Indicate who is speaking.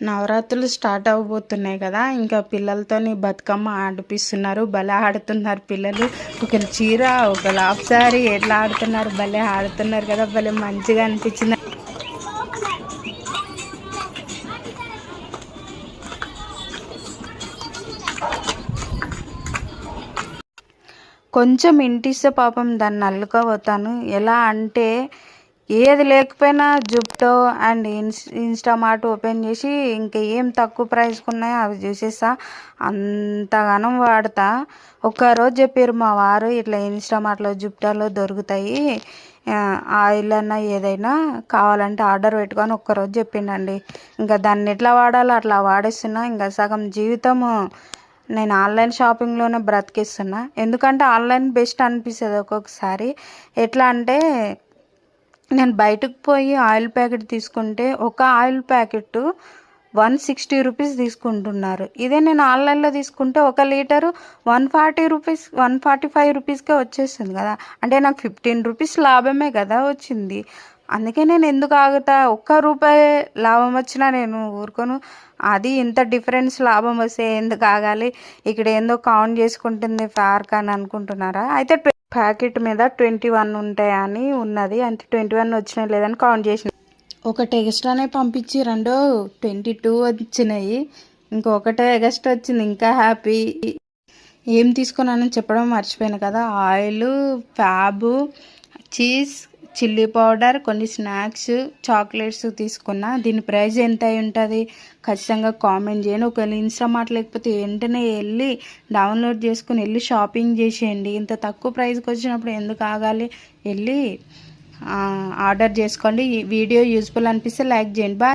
Speaker 1: నవరాత్రులు స్టార్ట్ అవ్వబోతున్నాయి కదా. ఇంకా పిల్లలతోని బతుకమ్మ ఆడిపిస్తున్నారు. భలే ఆడుతున్నారు పిల్లలు. ఒకరు చీర ఒకరు హాఫ్ సారీ ఎట్లా ఆడుతున్నారు? భలే ఆడుతున్నారు కదా. భలే మంచిగా అనిపించింది. కొంచెం ఇంటిస్తే పాపం దాన్ని అల్లుకోపోతాను ఎలా అంటే ఏది లేకపోయినా జుప్టో అండ్ ఇన్స్ ఇన్స్టామార్ట్ ఓపెన్ చేసి ఇంకా ఏం తక్కువ ప్రైస్కి ఉన్నాయో అవి చూసేస్తా. అంతగానం వాడతా. ఒక్కరోజు చెప్పారు మా వారు ఇట్లా ఇన్స్టామార్ట్లో జుప్టాలో దొరుకుతాయి. ఆ, ఆయిల్ అన్నా ఏదైనా కావాలంటే ఆర్డర్ పెట్టుకొని ఒక్కరోజు చెప్పిండండి. ఇంకా దాన్ని ఎట్లా వాడాలో అట్లా వాడేస్తున్నా. ఇంకా సగం జీవితము నేను ఆన్లైన్ షాపింగ్లోనే బ్రతికిస్తున్నా. ఎందుకంటే ఆన్లైన్ బెస్ట్ అనిపిస్తుంది ఒక్కొక్కసారి. ఎట్లా అంటే నేను బయటకు పోయి ఆయిల్ ప్యాకెట్ తీసుకుంటే ఒక oil packet one sixty rupees తీసుకుంటున్నారు. ఇదే నేను ఆన్లైన్లో తీసుకుంటే ఒక litre one forty rupees one forty five రూపీస్కే వచ్చేస్తుంది కదా. అంటే నాకు ఫిఫ్టీన్ రూపీస్ లాభమే కదా వచ్చింది. అందుకే నేను ఎందుకు ఆగుతా? ఒక్క రూపాయి లాభం వచ్చినా నేను ఊరుకోను. అది ఇంత డిఫరెన్స్ లాభం వస్తే ఎందుకు ఆగాలి? ఇక్కడ ఏందో కౌంట్ చేసుకుంటుంది ఫార్క్ అని అనుకుంటున్నారా? అయితే ప్యాకెట్ మీద ట్వంటీ వన్ ఉంటాయని ఉన్నది. అంటే ట్వంటీ వన్ వచ్చినాయి లేదని కౌంట్ చేసిన. ఒకటి ఎక్స్ట్రానే పంపించి రెండో ట్వంటీ టూ వచ్చినాయి. ఇంకొకటే ఎగస్ట్రా వచ్చింది ఇంకా హ్యాపీ. ఏం తీసుకున్నానని చెప్పడం మర్చిపోయాను కదా. ఆయిల్ ఫ్యాబు చీజ్ చిల్లీ పౌడర్ కొన్ని స్నాక్స్ చాక్లెట్స్ తీసుకున్నా దీని ప్రైస్ ఎంత అయి ఉంటుంది? ఖచ్చితంగా కామెంట్ చేయండి. ఒకవేళ ఇన్స్టామార్ట్ లేకపోతే వెంటనే వెళ్ళి డౌన్లోడ్ చేసుకుని వెళ్ళి షాపింగ్ చేసేయండి. ఇంత తక్కువ ప్రైస్కి వచ్చినప్పుడు ఎందుకు ఆగాలి? వెళ్ళి ఆర్డర్ చేసుకోండి. ఈ వీడియో యూస్ఫుల్ అనిపిస్తే లైక్ చేయండి. బాయ్.